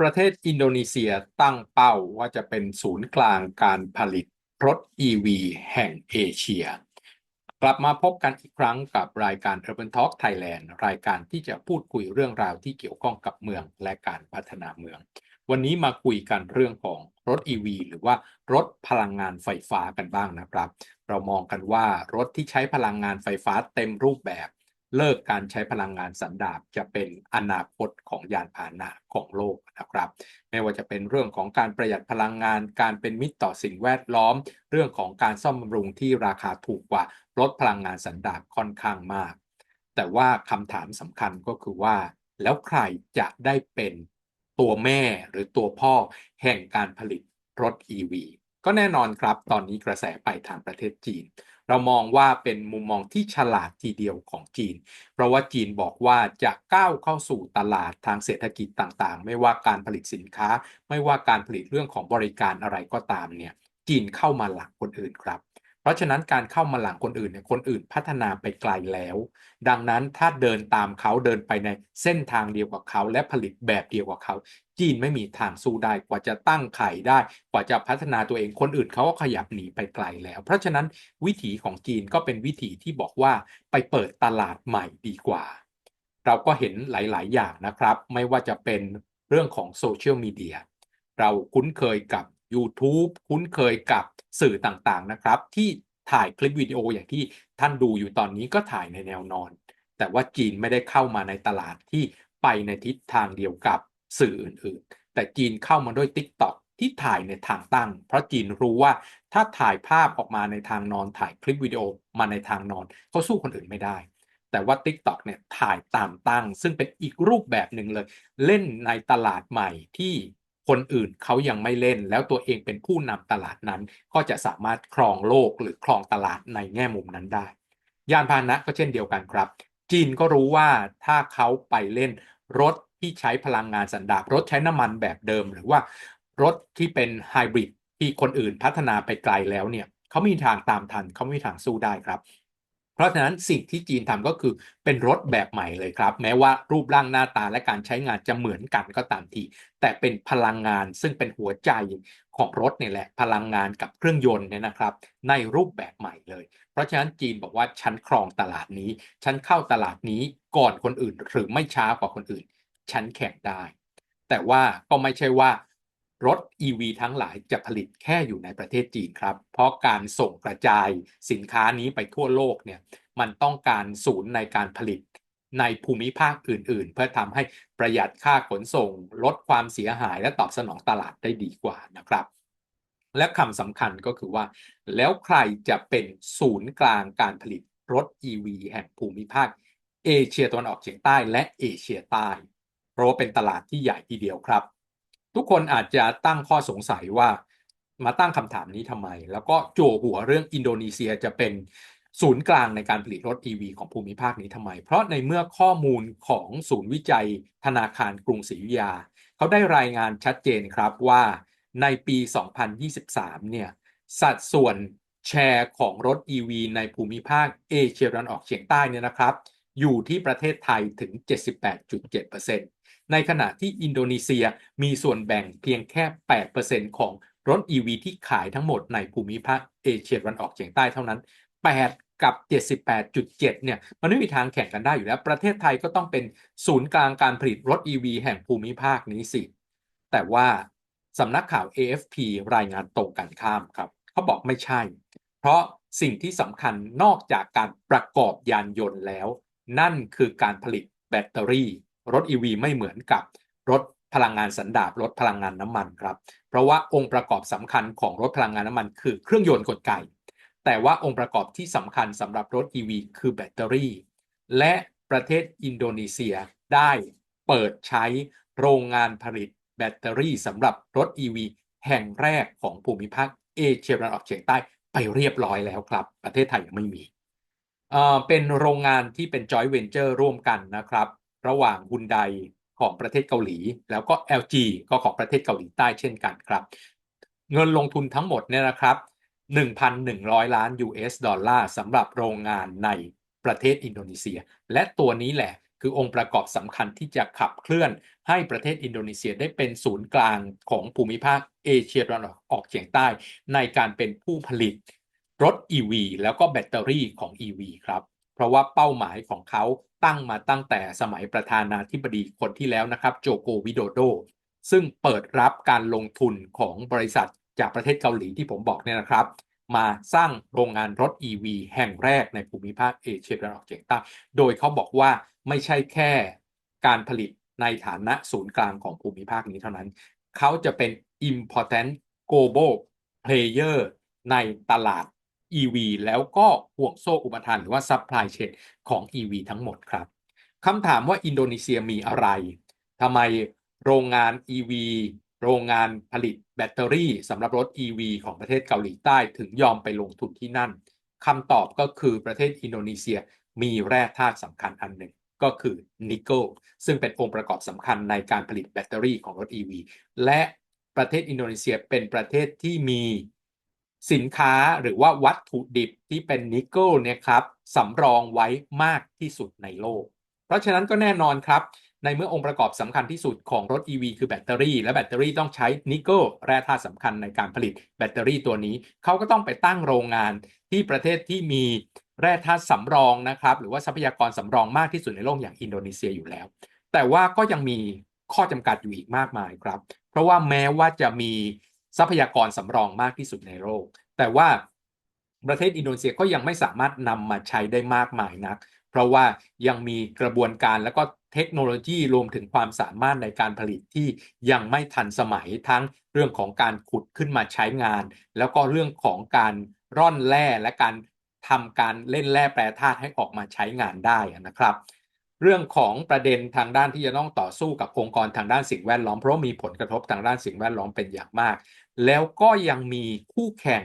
ประเทศอินโดนีเซียตั้งเป้าว่าจะเป็นศูนย์กลางการผลิตรถ EV แห่งเอเชีย กลับมาพบกันอีกครั้งกับรายการ Urban Talk Thailand รายการที่จะพูดคุยเรื่องราวที่เกี่ยวข้องกับเมืองและการพัฒนาเมือง วันนี้มาคุยกันเรื่องของรถ EV หรือว่ารถพลังงานไฟฟ้ากันบ้างนะครับ เรามองกันว่ารถที่ใช้พลังงานไฟฟ้าเต็มรูปแบบ เลิกการใช้พลังงานสันดาปจะเป็นอนาคตของยานพาหนะของโลกนะครับ ไม่ว่าจะเป็นเรื่องของการประหยัดพลังงาน การเป็นมิตรต่อสิ่งแวดล้อม เรื่องของการซ่อมบำรุงที่ราคาถูกกว่ารถพลังงานสันดาปค่อนข้างมาก แต่ว่าคำถามสำคัญก็คือว่า แล้วใครจะได้เป็นตัวแม่หรือตัวพ่อแห่งการผลิตรถ EV ก็แน่นอนครับ ตอนนี้กระแสไปทางประเทศจีน เรามองว่าเป็นมุมมองที่ฉลาดทีเดียวของจีน เพราะว่าจีนบอกว่าจะก้าวเข้าสู่ตลาดทางเศรษฐกิจต่างๆ ไม่ว่าการผลิตสินค้า ไม่ว่าการผลิตเรื่องของบริการอะไรก็ตามเนี่ยจีนเข้ามาหลังคนอื่นครับ เพราะฉะนั้นการเข้ามาหลังคนอื่นเนี่ยคนอื่นพัฒนาไปไกลแล้ว ดังนั้นถ้าเดินตามเขาเดินไปในเส้นทางเดียวกับเขา และผลิตแบบเดียวกับเขา จีนไม่มีทางสู้ได้กว่าจะตั้งไข่ได้ กว่าจะพัฒนาตัวเองคนอื่นเขาก็ขยับหนีไปไกลแล้ว เพราะฉะนั้นวิถีของจีนก็เป็นวิถีที่บอกว่าไปเปิดตลาดใหม่ดีกว่า เราก็เห็นหลาย ๆ อย่างนะครับ ไม่ว่าจะเป็นเรื่องของโซเชียลมีเดียเราคุ้นเคยกับ YouTube คุ้นเคยกับ สื่อต่างๆนะครับ ที่ถ่ายคลิปวิดีโออย่างที่ท่านดูอยู่ตอนนี้ก็ถ่ายในแนวนอน แต่ว่าจีนไม่ได้เข้ามาในตลาดที่ไปในทิศทางเดียวกับสื่ออื่นๆ แต่จีนเข้ามาด้วย TikTok ที่ถ่ายในทางตั้ง เพราะจีนรู้ว่าถ้าถ่ายภาพออกมาในทางนอนถ่ายคลิปวิดีโอมาในทางนอนเขาสู้คนอื่นไม่ได้ แต่ว่า TikTok เนี่ยถ่ายตามตั้ง ซึ่งเป็นอีกรูปแบบหนึ่งเลย เล่นในตลาดใหม่ที่ คนอื่นเขายังไม่เล่น แล้วตัวเองเป็นผู้นำตลาดนั้น ก็จะสามารถครองโลกหรือครองตลาดในแง่มุมนั้นได้ ยานพาหนะก็เช่นเดียวกันครับ จีนก็รู้ว่าถ้าเขาไปเล่นรถที่ใช้พลังงานสันดาปรถใช้น้ำมันแบบเดิม หรือว่ารถที่เป็นไฮบริดที่คนอื่นพัฒนาไปไกลแล้วเนี่ยเขาม่มีทางตามทันเขาไม่มีทางสู้ได้ครับ เพราะฉะนั้นสิ่งที่จีนทำก็คือเป็นรถแบบใหม่เลยครับ แม้ว่ารูปร่างหน้าตาและการใช้งานจะเหมือนกันก็ตามที แต่เป็นพลังงานซึ่งเป็นหัวใจของรถเนี่ยแหละพลังงานกับเครื่องยนต์เนี่ยนะครับ ในรูปแบบใหม่เลย เพราะฉะนั้นจีนบอกว่าฉันครองตลาดนี้ ฉันเข้าตลาดนี้ก่อนคนอื่น หรือไม่ช้ากว่าคนอื่น ฉันแข่งได้ แต่ว่าก็ไม่ใช่ว่า รถ EV ทั้งหลายจะผลิตแค่อยู่ในประเทศจีนครับ เพราะการส่งกระจายสินค้านี้ไปทั่วโลกเนี่ยมันต้องการศูนย์ในการผลิตในภูมิภาคอื่น ๆ เพื่อทำให้ประหยัดค่าขนส่ง ลดความเสียหายและตอบสนองตลาดได้ดีกว่านะครับ และคำสำคัญก็คือว่า แล้วใครจะเป็นศูนย์กลางการผลิตรถ EV แห่งภูมิภาค เอเชียตะวันออกเฉียงใต้และเอเชียใต้ เพราะว่าเป็นตลาดที่ใหญ่ทีเดียวครับ ทุกคนอาจจะตั้งข้อสงสัยว่ามาตั้งคำถามนี้ทำไม แล้วก็โจหัวเรื่องอินโดนีเซียจะเป็นศูนย์กลางในการผลิตรถ EV ของภูมิภาคนี้ทำไม เพราะในเมื่อข้อมูลของศูนย์วิจัยธนาคารกรุงศรีอยุธยา เขาได้รายงานชัดเจนครับว่าในปี 2023 เนี่ย สัดส่วนแชร์ของรถ EV ในภูมิภาคเอเชียตะวันออกเฉียงใต้เนี่ยนะครับ อยู่ที่ประเทศไทยถึง 78.7% ในขณะที่อินโดนีเซียมีส่วนแบ่งเพียงแค่ 8%ของรถ EV ที่ขายทั้งหมดในภูมิภาคเอเชียตะวันออกเฉียงใต้เท่านั้น 8กับ 78.7 เนี่ย มันไม่มีทางแข่งกันได้อยู่แล้ว ประเทศไทยก็ต้องเป็นศูนย์กลางการผลิตรถ EV แห่งภูมิภาคนี้สิ แต่ว่าสำนักข่าว AFP รายงานตรงกันข้ามครับ เขาบอกไม่ใช่ เพราะสิ่งที่สำคัญนอกจากการประกอบยานยนต์แล้ว นั่นคือการผลิตแบตเตอรี่ รถ EV ไม่เหมือนกับรถพลังงานสันดาปรถพลังงานน้ำมันครับ เพราะว่าองค์ประกอบสำคัญของรถพลังงานน้ำมันคือเครื่องยนต์กลไก แต่ว่าองค์ประกอบที่สำคัญสำหรับรถ EV คือแบตเตอรี่ และประเทศอินโดนีเซียได้เปิดใช้โรงงานผลิตแบตเตอรี่สำหรับรถ EV แห่งแรกของภูมิภาคเอเชียตะวันออกเฉียงใต้ไปเรียบร้อยแล้วครับ ประเทศไทยยังไม่มี เป็นโรงงานที่เป็น joint venture ร่วมกันนะครับ ระหว่างฮุนไดของประเทศเกาหลี แล้วก็ LG ก็ของประเทศเกาหลีใต้เช่นกันครับ เงินลงทุนทั้งหมดเนี่ยนะครับ 1,100 ล้าน US ดอลลาร์สำหรับโรงงานในประเทศอินโดนีเซีย และตัวนี้แหละคือองค์ประกอบสำคัญที่จะขับเคลื่อนให้ประเทศอินโดนีเซียได้เป็นศูนย์กลางของภูมิภาคเอเชียตะวันออกเฉียงใต้ ในการเป็นผู้ผลิตรถ EV แล้วก็แบตเตอรี่ของ EV ครับ เพราะว่าเป้าหมายของเขาตั้งมาตั้งแต่สมัยประธานาธิบดีคนที่แล้วนะครับโจโกวิโดโด ซึ่งเปิดรับการลงทุนของบริษัทจากประเทศเกาหลีที่ผมบอกเนี่ยนะครับ มาสร้างโรงงานรถ EV แห่งแรกในภูมิภาคเอเชียตะวันออกเฉียงใต้โดยเขาบอกว่าไม่ใช่แค่การผลิตในฐานะศูนย์กลางของภูมิภาคนี้เท่านั้น เขาจะเป็น important global player ในตลาด EV แล้วก็ห่วงโซ่อุปทานหรือว่า supply chain ของ EV ทั้งหมดครับคำถามว่าอินโดนีเซียมีอะไรทำไมโรงงาน EV โรงงานผลิตแบตเตอรี่สำหรับรถ EV ของประเทศเกาหลีใต้ถึงยอมไปลงทุนที่นั่นคำตอบก็คือประเทศอินโดนีเซียมีแร่ธาตุสำคัญอันหนึ่งก็คือนิกเกิลซึ่งเป็นองค์ประกอบสำคัญในการผลิตแบตเตอรี่ของรถ EV และประเทศอินโดนีเซียเป็นประเทศที่มี สินค้าหรือว่าวัตถุดิบที่เป็นนิกเกิลเนี่ยครับสำรองไว้มากที่สุดในโลก เพราะฉะนั้นก็แน่นอนครับ ในเมื่อองค์ประกอบสำคัญที่สุดของรถ EV คือแบตเตอรี่ และแบตเตอรี่ต้องใช้นิกเกิลแร่ธาตุสำคัญในการผลิตแบตเตอรี่ตัวนี้ เขาก็ต้องไปตั้งโรงงานที่ประเทศที่มีแร่ธาตุสำรองนะครับ หรือว่าทรัพยากรสำรองมากที่สุดในโลกอย่างอินโดนีเซียอยู่แล้ว แต่ว่าก็ยังมีข้อจำกัดอยู่อีกมากมายครับ เพราะว่าแม้ว่าจะมี ทรัพยากรสำรองมากที่สุดในโลก แต่ว่าประเทศอินโดนีเซียก็ยังไม่สามารถนำมาใช้ได้มากมายนัก เพราะว่ายังมีกระบวนการแล้วก็เทคโนโลยีรวมถึงความสามารถในการผลิตที่ยังไม่ทันสมัยทั้งเรื่องของการขุดขึ้นมาใช้งาน แล้วก็เรื่องของการร่อนแร่และการทำการเล่นแร่แปรธาตุให้ออกมาใช้งานได้นะครับ เรื่องของประเด็นทางด้านที่จะต้องต่อสู้กับองค์กรทางด้านสิ่งแวดล้อมเพราะมีผลกระทบทางด้านสิ่งแวดล้อมเป็นอย่างมาก แล้วก็ยังมีคู่แข่ง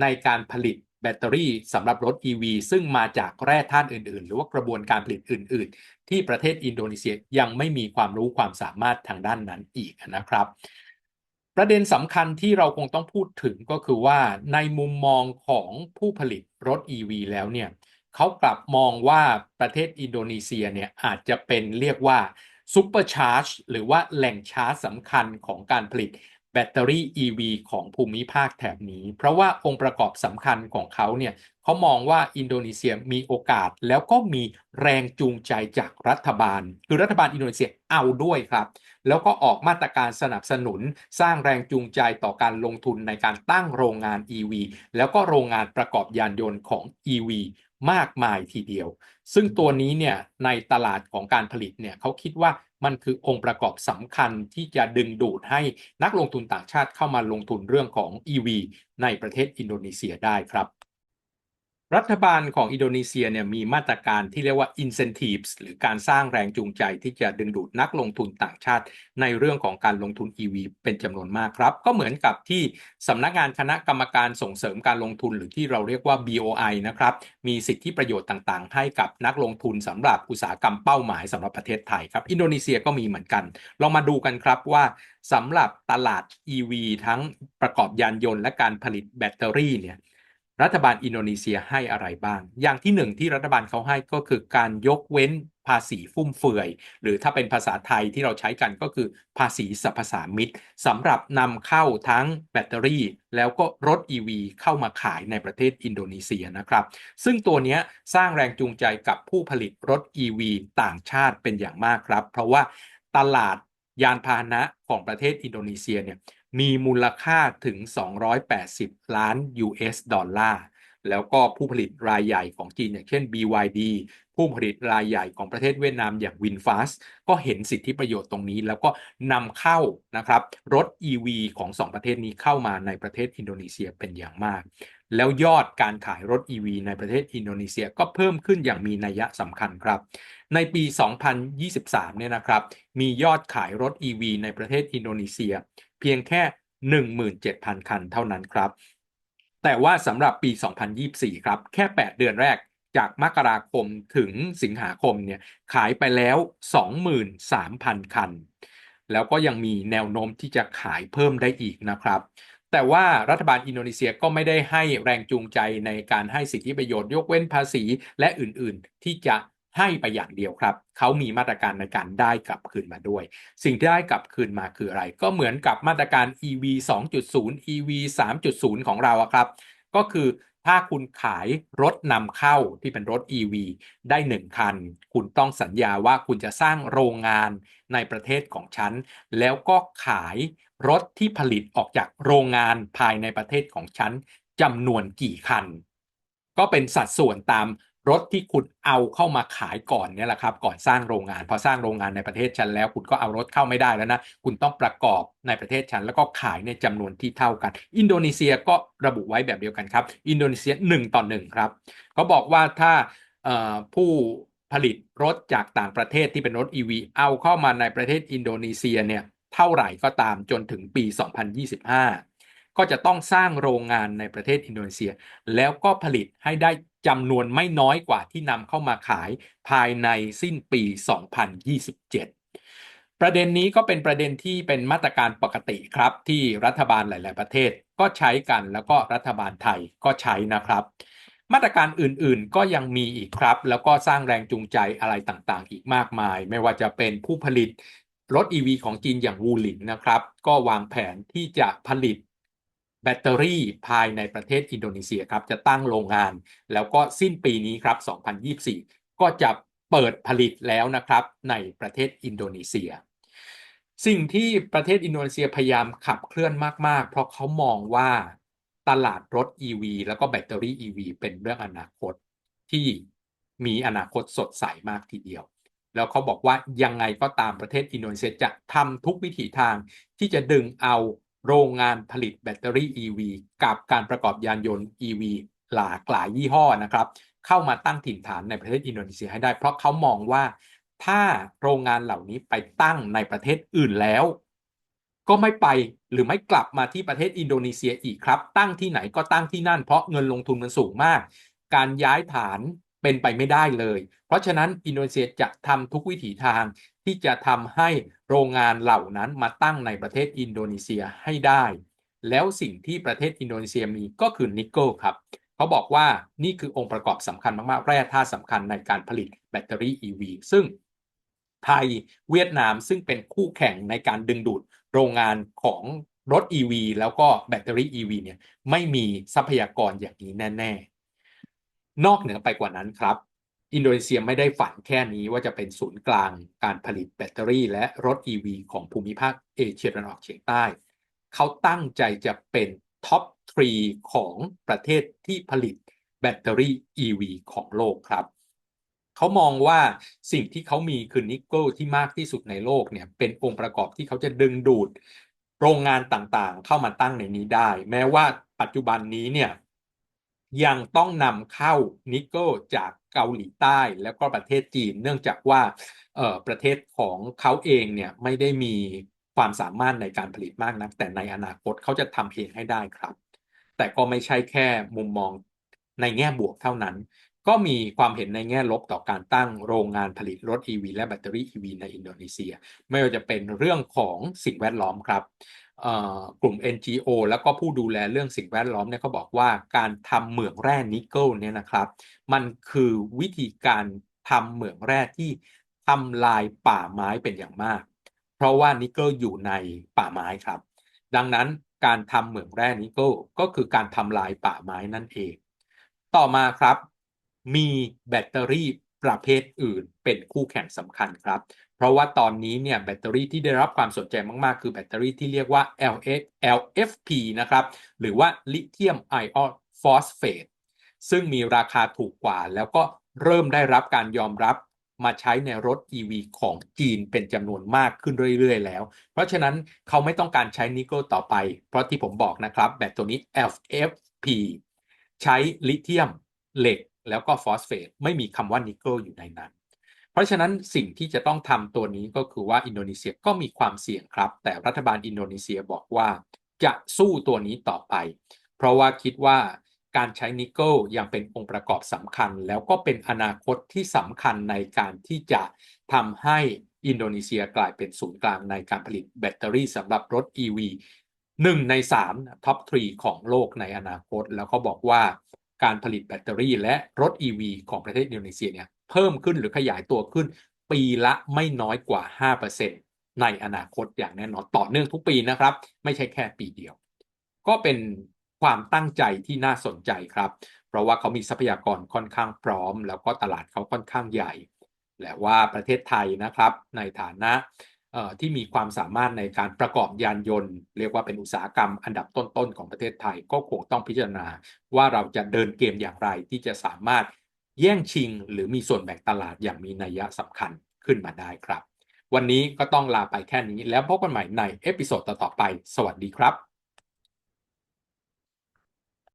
ในการผลิตแบตเตอรี่สำหรับรถ EV ซึ่งมาจากแร่ธาตุอื่น ๆ หรือว่ากระบวนการผลิตอื่น ๆ ที่ประเทศอินโดนีเซียยังไม่มีความรู้ความสามารถทางด้านนั้นอีกนะครับ ประเด็นสำคัญที่เราคงต้องพูดถึงก็คือว่าในมุมมองของผู้ผลิตรถ EV แล้วเนี่ยเขากลับมองว่าประเทศอินโดนีเซียเนี่ยอาจจะเป็นเรียกว่าซูเปอร์ชาร์จหรือว่าแหล่งชาร์จสำคัญของการผลิต แบตเตอรี่ EV ของภูมิภาคแถบนี้ เพราะว่าองค์ประกอบสำคัญของเขาเนี่ยเขามองว่าอินโดนีเซียมีโอกาสแล้วก็มีแรงจูงใจจากรัฐบาล คือรัฐบาลอินโดนีเซียเอาด้วยครับ แล้วก็ออกมาตรการสนับสนุนสร้างแรงจูงใจต่อการลงทุนในการตั้งโรงงาน EV แล้วก็โรงงานประกอบยานยนต์ของ EV มากมายทีเดียว ซึ่งตัวนี้เนี่ยในตลาดของการผลิตเนี่ยเขาคิดว่า มันคือองค์ประกอบสำคัญที่จะดึงดูดให้นักลงทุนต่างชาติเข้ามาลงทุนเรื่องของ EV ในประเทศอินโดนีเซียได้ครับ รัฐบาลของอินโดนีเซียเนี่ยมีมาตรการที่เรียกว่า incentives หรือการสร้างแรงจูงใจที่จะดึงดูดนักลงทุนต่างชาติ ในเรื่องของการลงทุน EV เป็นจำนวนมากครับ ก็เหมือนกับที่สำนักงานคณะกรรมการส่งเสริมการลงทุนหรือที่เราเรียกว่า BOI นะครับ มีสิทธิประโยชน์ต่างๆ ให้กับนักลงทุนสำหรับอุตสาหกรรมเป้าหมายสำหรับประเทศไทยครับ อินโดนีเซียก็มีเหมือนกัน ลองมาดูกันครับว่าสำหรับตลาด EV ทั้งประกอบยานยนต์และการผลิตแบตเตอรี่เนี่ย รัฐบาลอินโดนีเซียให้อะไรบ้าง อย่างที่หนึ่งที่รัฐบาลเขาให้ก็คือการยกเว้นภาษีฟุ่มเฟือย หรือถ้าเป็นภาษาไทยที่เราใช้กันก็คือภาษีสรรพสามิตสำหรับนำเข้าทั้งแบตเตอรี่ แล้วก็รถ EV เข้ามาขายในประเทศอินโดนีเซียนะครับ ซึ่งตัวนี้สร้างแรงจูงใจกับผู้ผลิตรถ EV ต่างชาติเป็นอย่างมากครับ เพราะว่าตลาดยานพาหนะของประเทศอินโดนีเซียเนี่ย มีมูลค่าถึง 280 ล้าน US ดอลลาร์ แล้วก็ผู้ผลิตรายใหญ่ของจีนอย่างเช่น BYD ผู้ผลิตรายใหญ่ของประเทศเวียดนามอย่าง VinFast ก็เห็นสิทธิประโยชน์ตรงนี้ แล้วก็นำเข้านะครับรถ EV ของ 2 ประเทศนี้เข้ามาในประเทศอินโดนีเซียเป็นอย่างมาก แล้วยอดการขายรถ EV ในประเทศอินโดนีเซียก็เพิ่มขึ้นอย่างมีนัยสำคัญครับ ในปี 2023 เนี่ยนะครับ มียอดขายรถ EV ในประเทศอินโดนีเซีย เพียงแค่ 17,000 คันเท่านั้นครับ แต่ว่าสำหรับปี 2024 ครับ แค่ 8 เดือนแรกจากมกราคมถึงสิงหาคมเนี่ยขายไปแล้ว 23,000 คัน แล้วก็ยังมีแนวโน้มที่จะขายเพิ่มได้อีกนะครับ แต่ว่ารัฐบาลอินโดนีเซียก็ไม่ได้ให้แรงจูงใจในการให้สิทธิประโยชน์ยกเว้นภาษีและอื่นๆ ที่จะ ให้ไปอย่างเดียวครับ เขามีมาตรการในการได้กลับคืนมาด้วย สิ่งที่ได้กลับคืนมาคืออะไร ก็เหมือนกับมาตรการ EV 2.0 EV 3.0 ของเราครับ ก็คือถ้าคุณขายรถนำเข้าที่เป็นรถ EV ได้ 1 คัน คุณต้องสัญญาว่าคุณจะสร้างโรงงานในประเทศของฉัน แล้วก็ขายรถที่ผลิตออกจากโรงงานภายในประเทศของฉันจำนวนกี่คัน ก็เป็นสัดส่วนตาม รถที่คุณเอาเข้ามาขายก่อนเนี่ยแหละครับ ก่อนสร้างโรงงาน พอสร้างโรงงานในประเทศฉันแล้ว คุณก็เอารถเข้าไม่ได้แล้วนะ คุณต้องประกอบในประเทศฉัน แล้วก็ขายในจำนวนที่เท่ากัน อินโดนีเซียก็ระบุไว้แบบเดียวกันครับ อินโดนีเซีย1ต่อ1ครับเขาบอกว่าถ้าผู้ผลิตรถจากต่างประเทศที่เป็นรถ EV เอาเข้ามาในประเทศอินโดนีเซียเนี่ยเท่าไหร่ก็ตามจนถึงปี 2025 ก็จะต้องสร้างโรงงานในประเทศอินโดนีเซีย แล้วก็ผลิตให้ได้จำนวนไม่น้อยกว่าที่นำเข้ามาขายภายในสิ้นปี 2027 ประเด็นนี้ก็เป็นประเด็นที่เป็นมาตรการปกติครับ ที่รัฐบาลหลาย ๆ ประเทศก็ใช้กันแล้วก็รัฐบาลไทยก็ใช้นะครับ มาตรการอื่น ๆ ก็ยังมีอีกครับ แล้วก็สร้างแรงจูงใจอะไรต่าง ๆ อีกมากมาย ไม่ว่าจะเป็นผู้ผลิตรถ EV ของจีนอย่างวูหลินนะครับ ก็วางแผนที่จะผลิต แบตเตอรี่ภายในประเทศอินโดนีเซียครับจะตั้งโรงงาน แล้วก็สิ้นปีนี้ครับ 2024 ก็จะเปิดผลิตแล้วนะครับในประเทศอินโดนีเซีย สิ่งที่ประเทศอินโดนีเซียพยายามขับเคลื่อนมาก ๆ เพราะเขามองว่าตลาดรถ EV แล้วก็แบตเตอรี่ EV เป็นเรื่องอนาคตที่มีอนาคตสดใสมากทีเดียว แล้วเขาบอกว่ายังไงก็ตามประเทศอินโดนีเซียจะทำทุกวิถีทางที่จะดึงเอา โรงงานผลิตแบตเตอรี่ EV กับการประกอบยานยนต์ EV หลากหลายยี่ห้อนะครับ เข้ามาตั้งถิ่นฐานในประเทศอินโดนีเซียให้ได้ เพราะเขามองว่าถ้าโรงงานเหล่านี้ไปตั้งในประเทศอื่นแล้ว ก็ไม่ไปหรือไม่กลับมาที่ประเทศอินโดนีเซียอีกครับ ตั้งที่ไหนก็ตั้งที่นั่น เพราะเงินลงทุนมันสูงมาก การย้ายฐาน เป็นไปไม่ได้เลย เพราะฉะนั้นอินโดนีเซียจะทำทุกวิถีทางที่จะทำให้โรงงานเหล่านั้นมาตั้งในประเทศอินโดนีเซียให้ได้ แล้วสิ่งที่ประเทศอินโดนีเซียมีก็คือนิกเกิลครับเขาบอกว่านี่คือองค์ประกอบสำคัญมากๆ แร่ธาตุสำคัญในการผลิตแบตเตอรี่ EV ซึ่งไทยเวียดนามซึ่งเป็นคู่แข่งในการดึงดูดโรงงานของรถ EV แล้วก็แบตเตอรี่ EV เนี่ยไม่มีทรัพยากรอย่างนี้แน่ ๆ นอกเหนือไปกว่านั้นครับ อินโดนีเซียไม่ได้ฝันแค่นี้ว่าจะเป็นศูนย์กลางการผลิตแบตเตอรี่ และรถ EV ของภูมิภาคเอเชียตะวันออกเฉียงใต้ เขาตั้งใจจะเป็นท็อปทรีของประเทศที่ผลิตแบตเตอรี่ EV ของโลกครับ เขามองว่าสิ่งที่เขามีคือนิกเกิลที่มากที่สุดในโลกเนี่ยเป็นองค์ประกอบที่เขาจะดึงดูดโรงงานต่างๆ เข้ามาตั้งในนี้ได้ แม้ว่าปัจจุบันนี้เนี่ย ยังต้องนำเข้านิกเกิลจากเกาหลีใต้แล้วก็ประเทศจีน เนื่องจากว่าประเทศของเขาเองเนี่ยไม่ได้มีความสามารถในการผลิตมากนัก แต่ในอนาคตเขาจะทำเองให้ได้ครับ แต่ก็ไม่ใช่แค่มุมมองในแง่บวกเท่านั้น ก็มีความเห็นในแง่ลบต่อการตั้งโรงงานผลิตรถ EV และแบตเตอรี่ EV ในอินโดนีเซีย ไม่ว่าจะเป็นเรื่องของสิ่งแวดล้อมครับกลุ่ม NGO แล้วก็ผู้ดูแลเรื่องสิ่งแวดล้อมเนี่ยเขาบอกว่าการทำเหมืองแร่นิกเกิลเนี่ยนะครับ มันคือวิธีการทำเหมืองแร่ที่ทำลายป่าไม้เป็นอย่างมาก เพราะว่านิกเกิลอยู่ในป่าไม้ครับ ดังนั้นการทำเหมืองแร่นิกเกิลก็คือการทำลายป่าไม้นั่นเอง ต่อมาครับ มีแบตเตอรี่ประเภทอื่นเป็นคู่แข่งสำคัญครับ เพราะว่าตอนนี้เนี่ยแบตเตอรี่ที่ได้รับความสนใจมาก ๆ คือแบตเตอรี่ที่เรียกว่า LF LFP นะครับ หรือว่าลิเธียมไอออนฟอสเฟตซึ่งมีราคาถูกกว่า แล้วก็เริ่มได้รับการยอมรับมาใช้ในรถ EV ของจีนเป็นจำนวนมากขึ้นเรื่อย ๆ แล้ว เพราะฉะนั้นเขาไม่ต้องการใช้นิกเกิลต่อไป เพราะที่ผมบอกนะครับแบตตัวนี้ LFP ใช้ลิเธียมเหล็ก แล้วก็ฟอสเฟตไม่มีคำว่านิกเกิลอยู่ในนั้น เพราะฉะนั้นสิ่งที่จะต้องทำตัวนี้ก็คือว่าอินโดนีเซียก็มีความเสี่ยงครับ แต่รัฐบาลอินโดนีเซียบอกว่าจะสู้ตัวนี้ต่อไป เพราะว่าคิดว่าการใช้นิกเกิลยังเป็นองค์ประกอบสำคัญ แล้วก็เป็นอนาคตที่สำคัญในการที่จะทำให้อินโดนีเซียกลายเป็นศูนย์กลางในการผลิตแบตเตอรี่สำหรับรถ EV หนึ่งในสามท็อปทรีของโลกในอนาคต แล้วก็บอกว่า การผลิตแบตเตอรี่และรถ EV ของประเทศอินโดนีเซียเนี่ยเพิ่มขึ้นหรือขยายตัวขึ้น ปีละไม่น้อยกว่า 5%ในอนาคตอย่างแน่นอนต่อเนื่องทุกปีนะครับ ไม่ใช่แค่ปีเดียว ก็เป็นความตั้งใจที่น่าสนใจครับ เพราะว่าเขามีทรัพยากรค่อนข้างพร้อม แล้วก็ตลาดเขาค่อนข้างใหญ่ และว่าประเทศไทยนะครับ ในฐานะ ที่มีความสามารถในการประกอบยานยนต์ เรียกว่าเป็นอุตสาหกรรมอันดับต้นๆของประเทศไทย ก็คงต้องพิจารณาว่าเราจะเดินเกมอย่างไรที่จะสามารถแย่งชิง หรือมีส่วนแบ่งตลาดอย่างมีนัยสำคัญขึ้นมาได้ครับ วันนี้ก็ต้องลาไปแค่นี้แล้วพบกันใหม่ในเอพิโซดต่อๆไป สวัสดีครับ